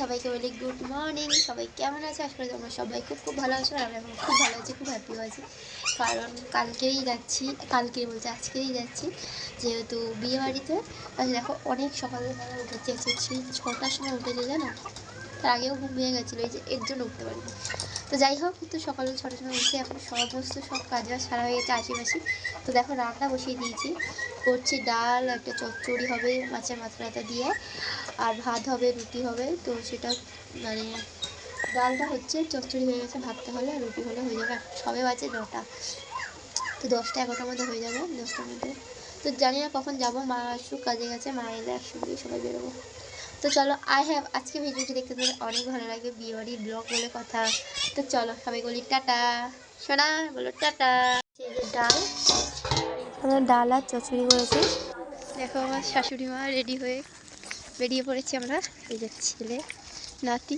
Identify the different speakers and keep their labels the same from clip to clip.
Speaker 1: সবাইকে বলি good morning সবাই কেমন আছে? আসলে তোমরা সবাই খুব খুব ভালো আছো আর আমি খুব ভালো আছি, খুব হ্যাপিও আছি। কারণ কালকেই যাচ্ছি, কালকেই বলতে আজকেই যাচ্ছি, যেহেতু বিয়ে বাড়িতে। দেখো, অনেক সকালবেলা উঠেছি। ছটার সময় উঠেছে, জানো? তার আগেও ঘুম ভেঙে গেছিল, এই যে এর জন্য উঠতে পারিনি। তো যাই হোক, তো সকালে ছটার সময় উঠে এখন সমস্ত সব কাজ সারা হয়ে গেছে আশেপাশে। তো দেখো রান্না বসিয়ে দিয়েছি। করছি ডাল, একটা চচ্চড়ি হবে, মাছের মাথা দিয়ে, আর ভাত হবে, রুটি হবে। তো সেটা মানে ডালটা হচ্ছে চচ্চড়ি হয়ে গেছে, ভাতটা হলে আর রুটি হলে হয়ে যাবে। সবে বাজে নটা। তো দশটা এগারোটার মধ্যে হয়ে যাবে দশটার মধ্যে। তো জানি না কখন যাব, মা আসুক, কাজে গেছে, মা এলে একসঙ্গেই সবাই বেরোবো। তো চলো আই হ্যাভ আজকে ভিডিওটি দেখতে তোমাদের অনেক ভালো লাগবে। বিয়ে ব্লগ বলে কথা। তো চলো, সবাই বলি টাটা। সোনা, বলো টাটা। ডাল। আমরা ডাল আর চচড়ি করেছি। দেখো আমার শাশুড়ি মা রেডি হয়ে বেরিয়ে পড়েছি আমরা। এই যে ছেলে, নাতি।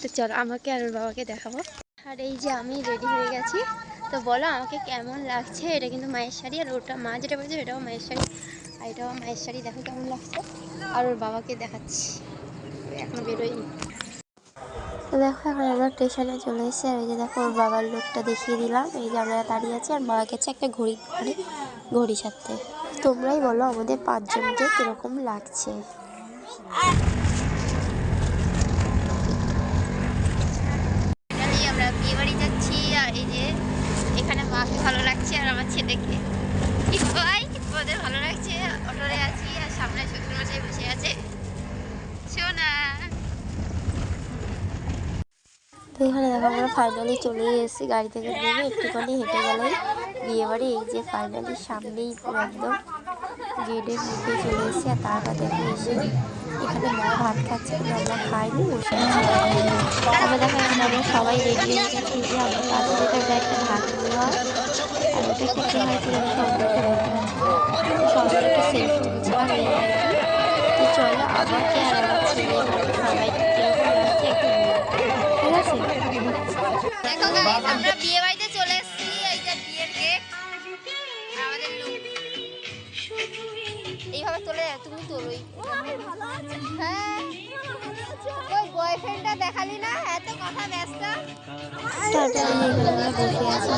Speaker 1: তো চলো, আমাকে আর ওর বাবাকে দেখাবো। আর এই যে আমি রেডি হয়ে গেছি। তো বলো, আমাকে কেমন লাগছে? এটা কিন্তু মায়ের শাড়ি। আর ওটা মা যেটা বলছে এটাও মায়ের শাড়ি। আর এটাও মায়ের শাড়ি, দেখো কেমন লাগছে। আর ওর বাবাকে দেখাচ্ছি। এখনও বেরোয়নি। দেখো, এখন আমরা স্টেশনে চলে এসেছি। আর এই যে দেখো, ওর বাবার লোকটা দেখিয়ে দিলাম। এই যে আমরা দাঁড়িয়ে আছি, আর মা গেছে একটা ঘড়ি ঘড়ি ঘড়ি সাথে তোমরাই বলো আমাদের পাঁচজনকে কীরকম লাগছে Finally আমরা বিয়ে বাড়ি যাচ্ছি আর এই যে এখানে মাকে ভালো লাগছে আর আমার ছেলেকে কি ভাই ওদের ভালো লাগছে অটোরে আছি আর সামনে শ্বশুর মশাই বসে আছে শোনা এখানে দেখো আমরা ফাইনালি চলে এসেছি, গাড়ি থেকে নেমে একটুখানি হেঁটে গেলেই বিয়ে বাড়ি এই যে ফাইনালি সামনেই পুরো একদম গেটের মুখে চলে এসেছি, আর তারপর দেখে এসে এখানে মা ভাত খাচ্ছে কিন্তু আমরা খাইনি বসে আমরা দেখো আমরা সবাই রেডি হয়ে গেছি যে আমরা পাঁচ লিটার একটা ভাত নেওয়া, আর ওটা একটু কে হয়েছিল সবাই একটা সেলফি তো চলো, আমাকে আর আমার ছেলে সবাই কীরকম লাগছে একটু বলো। ঠিক আছে দেখো গাইস আমরা বিয়ে বাড়িতে চলে এসেছি এই যে বিয়ের কেক আমাদের লোক এইভাবে তোলে তুমি তোলোই। হ্যাঁ। ওই বয়ফ্রেন্ডটা দেখালি না? এত কথা ব্যস্ত। তারপরে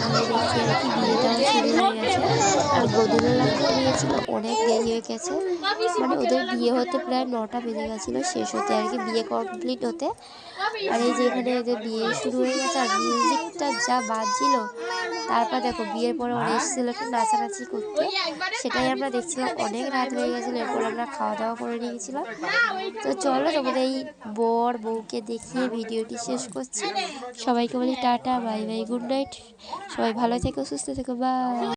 Speaker 1: আমরা বসে আছি কি বিয়েটাও শুরু হয়ে গেছে গদিগুলো দিয়েছিল অনেক দেরি হয়ে গেছে। মানে ওদের বিয়ে হতে প্রায় নটা বেজে গেছিল। শেষ হতে আর কি, বিয়ে কমপ্লিট হতে। আর এই যে এখানে ওদের বিয়ে শুরু হয়ে গেছে, আর মিউজিকটা যা বাজছিল, তারপর দেখো, বিয়ের পরে ওরা এসেছিল একটু নাচানাচি করতে। সেটাই আমরা দেখছিলাম। অনেক রাত হয়ে গেছিল, এরপর আমরা খাওয়া দাওয়া করে নিয়েছিলাম তো চলো, তোমাদের এই বর বউকে দেখিয়ে ভিডিওটি শেষ করছি। সবাইকে বলি tata, bye bye, good night. সবাই ভালো থেকো, সুস্থ থেকো বাই